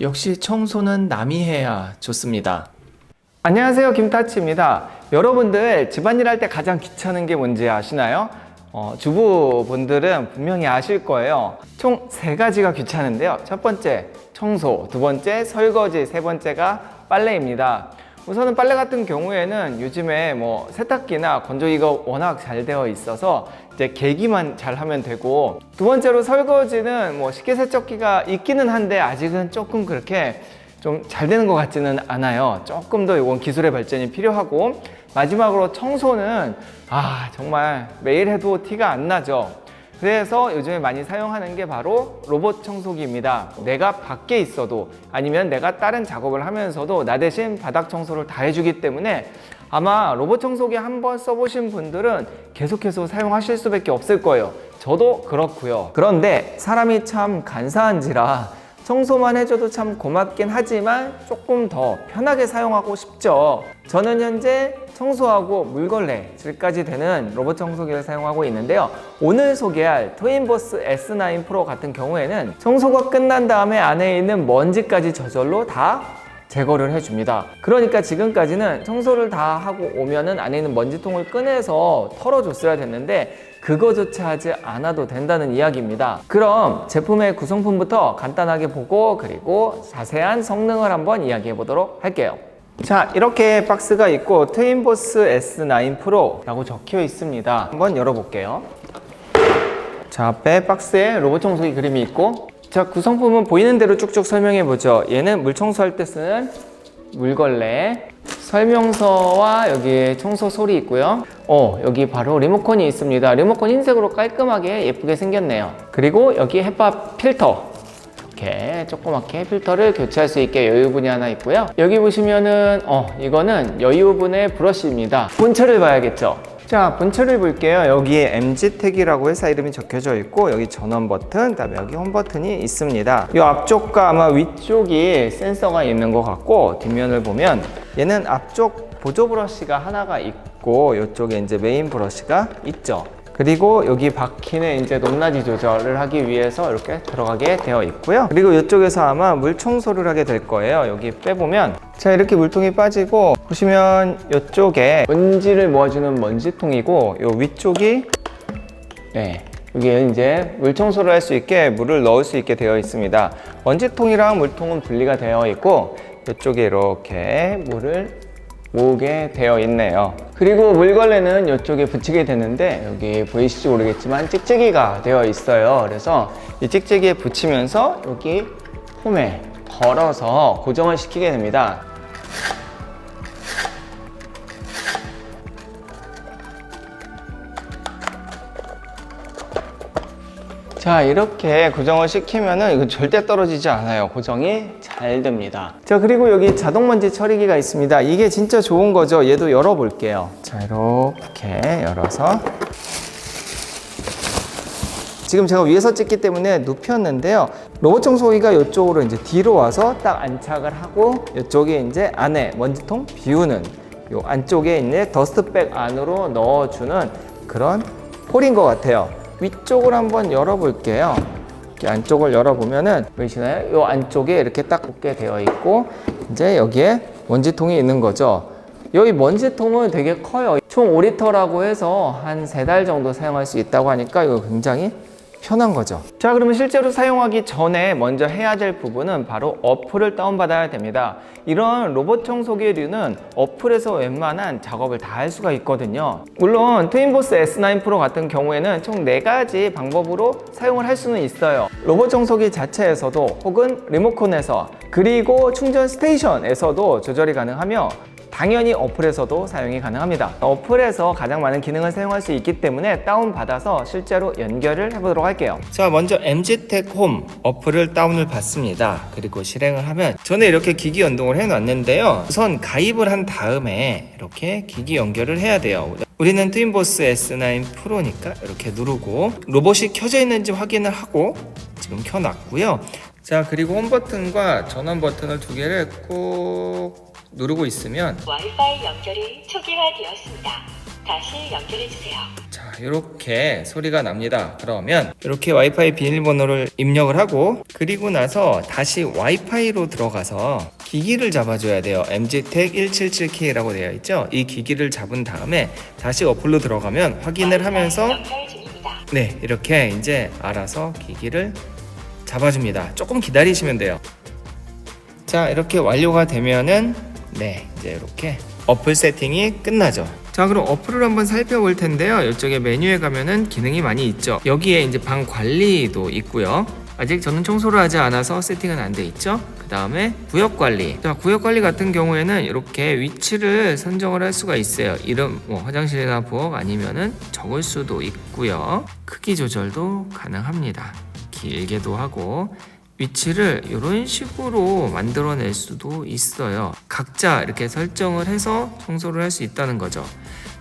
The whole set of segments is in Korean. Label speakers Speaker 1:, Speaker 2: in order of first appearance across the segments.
Speaker 1: 역시 청소는 남이 해야 좋습니다.
Speaker 2: 안녕하세요. 김타치입니다. 여러분들 집안일 할 때 가장 귀찮은 게 뭔지 아시나요? 어, 주부분들은 분명히 아실 거예요. 총 세 가지가 귀찮은데요. 첫 번째 청소 두 번째 설거지 세 번째가 빨래입니다 우선은 빨래 같은 경우에는 요즘에 뭐 세탁기나 건조기가 워낙 잘 되어 있어서 이제 계기만 잘 하면 되고 두 번째로 설거지는 뭐 식기세척기가 있기는 한데 아직은 조금 그렇게 좀 잘 되는 것 같지는 않아요. 조금 더 이건 기술의 발전이 필요하고 마지막으로 청소는 아 정말 매일 해도 티가 안 나죠. 그래서 요즘에 많이 사용하는 게 바로 로봇 청소기입니다. 내가 밖에 있어도 아니면 내가 다른 작업을 하면서도 나 대신 바닥 청소를 다 해주기 때문에 아마 로봇 청소기 한번 써보신 분들은 계속해서 사용하실 수밖에 없을 거예요. 저도 그렇고요. 그런데 사람이 참 간사한지라 청소만 해줘도 참 고맙긴 하지만 조금 더 편하게 사용하고 싶죠. 저는 현재 청소하고 물걸레 질까지 되는 로봇 청소기를 사용하고 있는데요. 오늘 소개할 트윈보스 S9 프로 같은 경우에는 청소가 끝난 다음에 안에 있는 먼지까지 저절로 다 제거를 해줍니다. 그러니까 지금까지는 청소를 다 하고 오면은 안에 있는 먼지통을 꺼내서 털어줬어야 됐는데 그거조차 하지 않아도 된다는 이야기입니다. 그럼 제품의 구성품부터 간단하게 보고 그리고 자세한 성능을 한번 이야기해 보도록 할게요. 자 이렇게 박스가 있고 트윈보스 S9 프로라고 적혀 있습니다. 한번 열어볼게요. 자, 앞에 박스에 로봇 청소기 그림이 있고 자, 구성품은 보이는 대로 쭉쭉 설명해 보죠. 얘는 물 청소할 때 쓰는 물걸레 설명서와 여기에 청소 솔이 있고요. 어, 여기 바로 리모컨이 있습니다. 리모컨 흰색으로 깔끔하게 예쁘게 생겼네요. 그리고 여기 햇밥 필터 이렇게 조그맣게 필터를 교체할 수 있게 여유분이 하나 있고요. 여기 보시면은 어 이거는 여유분의 브러쉬입니다. 본체를 봐야겠죠. 자 본체를 볼게요. 여기에 MG택이라고 회사 이름이 적혀져 있고 여기 전원 버튼, 그다음에 여기 홈 버튼이 있습니다. 이 앞쪽과 아마 위쪽이 센서가 있는 것 같고 뒷면을 보면 얘는 앞쪽 보조 브러쉬가 하나가 있고 이쪽에 이제 메인 브러쉬가 있죠. 그리고 여기 바퀴는 이제 높낮이 조절을 하기 위해서 이렇게 들어가게 되어 있고요. 그리고 이쪽에서 아마 물 청소를 하게 될 거예요. 여기 빼보면 자 이렇게 물통이 빠지고 보시면 이쪽에 먼지를 모아주는 먼지통이고 요 위쪽이 네 여기에 이제 물 청소를 할 수 있게 물을 넣을 수 있게 되어 있습니다. 먼지통이랑 물통은 분리가 되어 있고 이쪽에 이렇게 물을 모으게 되어 있네요. 그리고 물걸레는 이쪽에 붙이게 되는데 여기 보이실지 모르겠지만 찍찍이가 되어 있어요. 그래서 이 찍찍이에 붙이면서 여기 홈에 걸어서 고정을 시키게 됩니다. 자 이렇게 고정을 시키면은 이거 절대 떨어지지 않아요 고정이 잘 됩니다. 자 그리고 여기 자동 먼지 처리기가 있습니다. 이게 진짜 좋은 거죠. 얘도 열어 볼게요. 자 이렇게 열어서. 지금 제가 위에서 찍기 때문에 눕혔는데요. 로봇 청소기가 이쪽으로 이제 뒤로 와서 딱 안착을 하고 이쪽에 이제 안에 먼지통 비우는 요 안쪽에 있는 더스트백 안으로 넣어주는 그런 홀인 것 같아요. 위쪽을 한번 열어볼게요. 이렇게 안쪽을 열어보면은 보이시나요? 이 안쪽에 이렇게 딱 붙게 되어 있고 이제 여기에 먼지통이 있는 거죠. 여기 먼지통은 되게 커요. 총 5리터라고 해서 한 세 달 정도 사용할 수 있다고 하니까 이거 굉장히 편한 거죠. 자, 그러면 실제로 사용하기 전에 먼저 해야 될 부분은 바로 어플을 다운받아야 됩니다. 이런 로봇 청소기류는 어플에서 웬만한 작업을 다 할 수가 있거든요. 물론 트윈보스 S9 프로 같은 경우에는 총 4가지 방법으로 사용을 할 수는 있어요. 로봇 청소기 자체에서도 혹은 리모컨에서 그리고 충전 스테이션에서도 조절이 가능하며 당연히 어플에서도 사용이 가능합니다. 어플에서 가장 많은 기능을 사용할 수 있기 때문에 다운받아서 실제로 연결을 해보도록 할게요. 자, 먼저 MG택 홈 어플을 다운을 받습니다. 그리고 실행을 하면 저는 이렇게 기기 연동을 해놨는데요. 우선 가입을 한 다음에 이렇게 기기 연결을 해야 돼요. 우리는 트윈보스 S9 프로니까 이렇게 누르고 로봇이 켜져 있는지 확인을 하고 지금 켜놨고요. 자, 그리고 홈 버튼과 전원 버튼을 두 개를 꾹 누르고 있으면
Speaker 3: 와이파이 연결이 초기화되었습니다. 다시 연결해 주세요.
Speaker 1: 자, 이렇게 소리가 납니다. 그러면 이렇게 와이파이 비밀번호를 입력을 하고 그리고 나서 다시 와이파이로 들어가서 기기를 잡아줘야 돼요. MGTEC 177K라고 되어 있죠. 이 기기를 잡은 다음에 다시 어플로 들어가면 확인을 하면서. 네, 이렇게 이제 알아서 기기를 잡아줍니다. 조금 기다리시면 돼요. 자, 이렇게 완료가 되면은 네, 이제 이렇게 어플 세팅이 끝나죠. 자, 그럼 어플을 한번 살펴볼 텐데요. 이쪽에 메뉴에 가면은 기능이 많이 있죠. 여기에 이제 방 관리도 있고요. 아직 저는 청소를 하지 않아서 세팅은 안 돼 있죠. 그 다음에 구역 관리. 자, 구역 관리 같은 경우에는 이렇게 위치를 선정을 할 수가 있어요. 이름, 뭐 화장실이나 부엌 아니면은 적을 수도 있고요. 크기 조절도 가능합니다. 길게도 하고 위치를 이런 식으로 만들어낼 수도 있어요. 각자 이렇게 설정을 해서 청소를 할 수 있다는 거죠.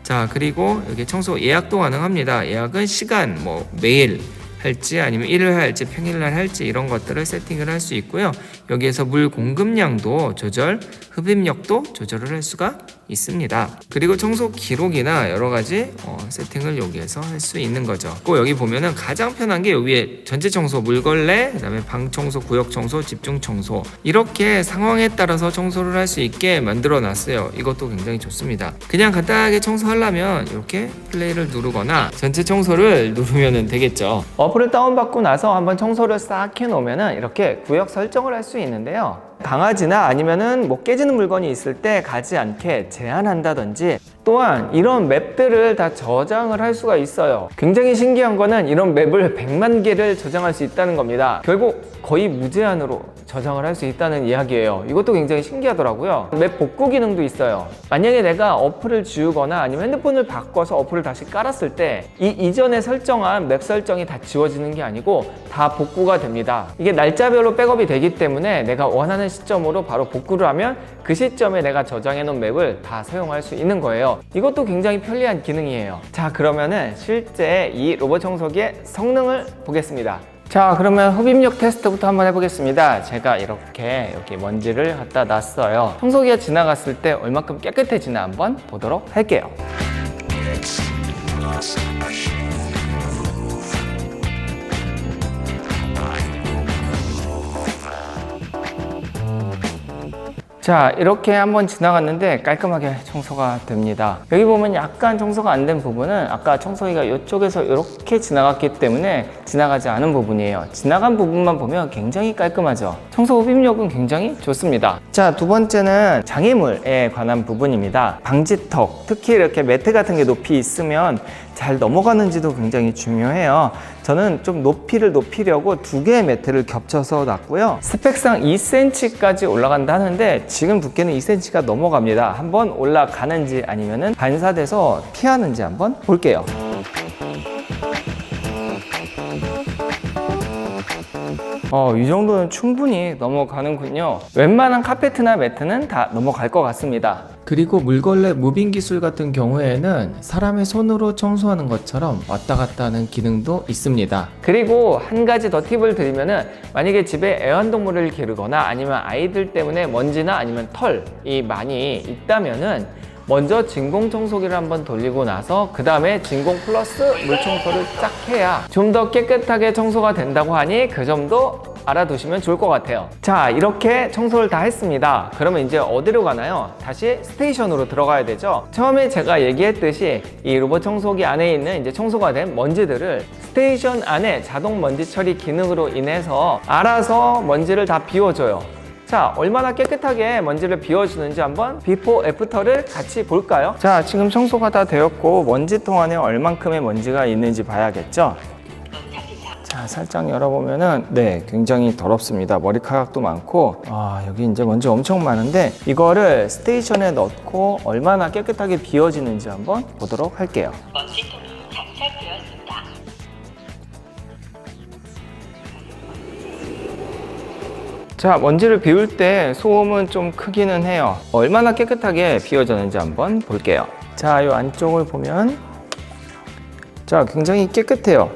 Speaker 1: 자, 그리고 여기 청소 예약도 가능합니다. 예약은 시간, 뭐 매일 할지 아니면 일을 할지 평일날 할지 이런 것들을 세팅을 할 수 있고요. 여기에서 물 공급량도 조절, 흡입력도 조절을 할 수가 있습니다. 그리고 청소 기록이나 여러 가지 어, 세팅을 여기에서 할 수 있는 거죠. 꼭 여기 보면은 가장 편한 게 위에 전체 청소, 물걸레, 그다음에 방 청소, 구역 청소, 집중 청소 이렇게 상황에 따라서 청소를 할 수 있게 만들어 놨어요. 이것도 굉장히 좋습니다. 그냥 간단하게 청소하려면 이렇게 플레이를 누르거나 전체 청소를 누르면 되겠죠.
Speaker 2: 어플을 다운받고 나서 한번 청소를 싹 해놓으면 이렇게 구역 설정을 할 수 있는데요. 강아지나 아니면은 뭐 깨지는 물건이 있을 때 가지 않게 제한한다든지 또한 이런 맵들을 다 저장을 할 수가 있어요. 굉장히 신기한 거는 이런 맵을 100만 개를 저장할 수 있다는 겁니다. 결국 거의 무제한으로 저장을 할 수 있다는 이야기예요. 이것도 굉장히 신기하더라고요. 맵 복구 기능도 있어요. 만약에 내가 어플을 지우거나 아니면 핸드폰을 바꿔서 어플을 다시 깔았을 때 이 이전에 설정한 맵 설정이 다 지워지는 게 아니고 다 복구가 됩니다. 이게 날짜별로 백업이 되기 때문에 내가 원하는 시점으로 바로 복구를 하면 그 시점에 내가 저장해 놓은 맵을 다 사용할 수 있는 거예요. 이것도 굉장히 편리한 기능이에요. 자, 그러면은 실제 이 로봇 청소기의 성능을 보겠습니다. 자, 그러면 흡입력 테스트부터 한번 해보겠습니다. 제가 이렇게 여기 먼지를 갖다 놨어요. 청소기가 지나갔을 때 얼마큼 깨끗해지나 한번 보도록 할게요. 자 이렇게 한번 지나갔는데 깔끔하게 청소가 됩니다. 여기 보면 약간 청소가 안 된 부분은 아까 청소기가 이쪽에서 이렇게 지나갔기 때문에 지나가지 않은 부분이에요. 지나간 부분만 보면 굉장히 깔끔하죠. 청소 흡입력은 굉장히 좋습니다. 자 두 번째는 장애물에 관한 부분입니다. 방지턱 특히 이렇게 매트 같은 게 높이 있으면 잘 넘어가는지도 굉장히 중요해요. 저는 좀 높이를 높이려고 두 개의 매트를 겹쳐서 놨고요. 스펙상 2cm까지 올라간다 하는데 지금 두께는 2cm가 넘어갑니다. 한번 올라가는지 아니면은 반사돼서 피하는지 한번 볼게요. 어, 이 정도는 충분히 넘어가는군요. 웬만한 카페트나 매트는 다 넘어갈 것 같습니다.
Speaker 1: 그리고 물걸레 무빙 기술 같은 경우에는 사람의 손으로 청소하는 것처럼 왔다 갔다 하는 기능도 있습니다.
Speaker 2: 그리고 한 가지 더 팁을 드리면은 만약에 집에 애완동물을 기르거나 아니면 아이들 때문에 먼지나 아니면 털이 많이 있다면은 먼저 진공 청소기를 한번 돌리고 나서 그 다음에 진공 플러스 물 청소를 쫙 해야 좀 더 깨끗하게 청소가 된다고 하니 그 점도 알아두시면 좋을 것 같아요. 자, 이렇게 청소를 다 했습니다. 그러면 이제 어디로 가나요? 다시 스테이션으로 들어가야 되죠. 처음에 제가 얘기했듯이 이 로봇 청소기 안에 있는 이제 청소가 된 먼지들을 스테이션 안에 자동 먼지 처리 기능으로 인해서 알아서 먼지를 다 비워줘요. 자, 얼마나 깨끗하게 먼지를 비워주는지 한번 비포 애프터를 같이 볼까요? 자, 지금 청소가 다 되었고 먼지통 안에 얼만큼의 먼지가 있는지 봐야겠죠? 자, 살짝 열어보면은 네, 굉장히 더럽습니다. 머리카락도 많고 아, 여기 이제 먼지 엄청 많은데 이거를 스테이션에 넣고 얼마나 깨끗하게 비워지는지 한번 보도록 할게요.
Speaker 3: 먼지통
Speaker 2: 자, 먼지를 비울 때 소음은 좀 크기는 해요. 얼마나 깨끗하게 비워졌는지 한번 볼게요. 자, 이 안쪽을 보면 자, 굉장히 깨끗해요.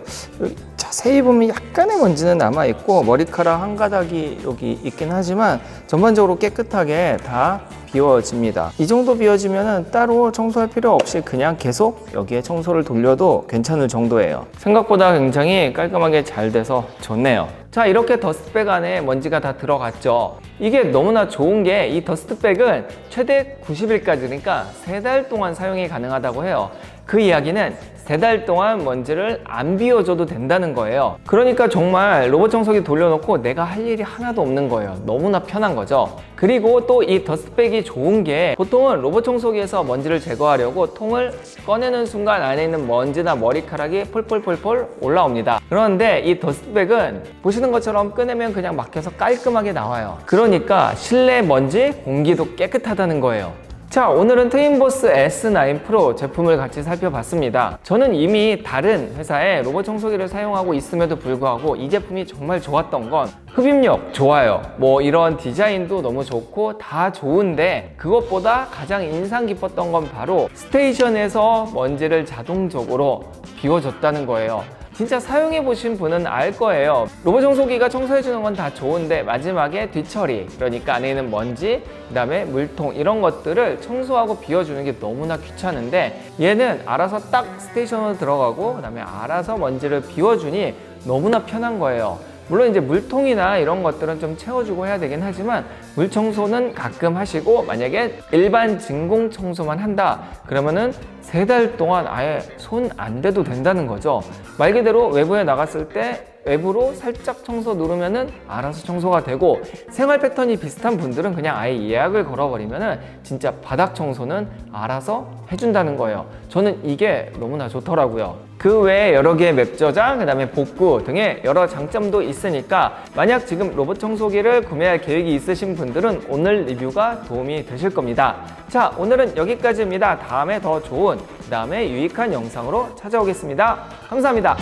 Speaker 2: 자세히 보면 약간의 먼지는 남아 있고 머리카락 한 가닥이 여기 있긴 하지만 전반적으로 깨끗하게 다 비워집니다. 이 정도 비워지면 따로 청소할 필요 없이 그냥 계속 여기에 청소를 돌려도 괜찮을 정도예요. 생각보다 굉장히 깔끔하게 잘 돼서 좋네요. 자, 이렇게 더스트백 안에 먼지가 다 들어갔죠. 이게 너무나 좋은 게 이 더스트백은 최대 90일까지니까 세달 동안 사용이 가능하다고 해요. 그 이야기는 세 달 동안 먼지를 안 비워줘도 된다는 거예요. 그러니까 정말 로봇 청소기 돌려놓고 내가 할 일이 하나도 없는 거예요. 너무나 편한 거죠. 그리고 또 이 더스트백이 좋은 게 보통은 로봇 청소기에서 먼지를 제거하려고 통을 꺼내는 순간 안에 있는 먼지나 머리카락이 폴폴폴폴 올라옵니다. 그런데 이 더스트백은 보시는 것처럼 꺼내면 그냥 막혀서 깔끔하게 나와요. 그러니까 실내 먼지 공기도 깨끗하다는 거예요. 자, 오늘은 트윈보스 S9 프로 제품을 같이 살펴봤습니다. 저는 이미 다른 회사의 로봇 청소기를 사용하고 있음에도 불구하고 이 제품이 정말 좋았던 건 흡입력 좋아요. 뭐 이런 디자인도 너무 좋고 다 좋은데 그것보다 가장 인상 깊었던 건 바로 스테이션에서 먼지를 자동적으로 비워줬다는 거예요. 진짜 사용해 보신 분은 알 거예요. 로봇 청소기가 청소해 주는 건 다 좋은데 마지막에 뒤처리, 그러니까 안에 있는 먼지, 그 다음에 물통 이런 것들을 청소하고 비워주는 게 너무나 귀찮은데 얘는 알아서 딱 스테이션으로 들어가고 그 다음에 알아서 먼지를 비워주니 너무나 편한 거예요. 물론 이제 물통이나 이런 것들은 좀 채워주고 해야 되긴 하지만 물 청소는 가끔 하시고 만약에 일반 진공 청소만 한다 그러면은 세 달 동안 아예 손 안 대도 된다는 거죠. 말 그대로 외부에 나갔을 때 외부로 살짝 청소 누르면은 알아서 청소가 되고 생활 패턴이 비슷한 분들은 그냥 아예 예약을 걸어버리면은 진짜 바닥 청소는 알아서 해준다는 거예요. 저는 이게 너무나 좋더라고요. 그 외에 여러 개의 맵 저장, 그 다음에 복구 등의 여러 장점도 있으니까 만약 지금 로봇 청소기를 구매할 계획이 있으신 분들은 오늘 리뷰가 도움이 되실 겁니다. 자, 오늘은 여기까지입니다. 다음에 더 좋은, 그 다음에 유익한 영상으로 찾아오겠습니다. 감사합니다.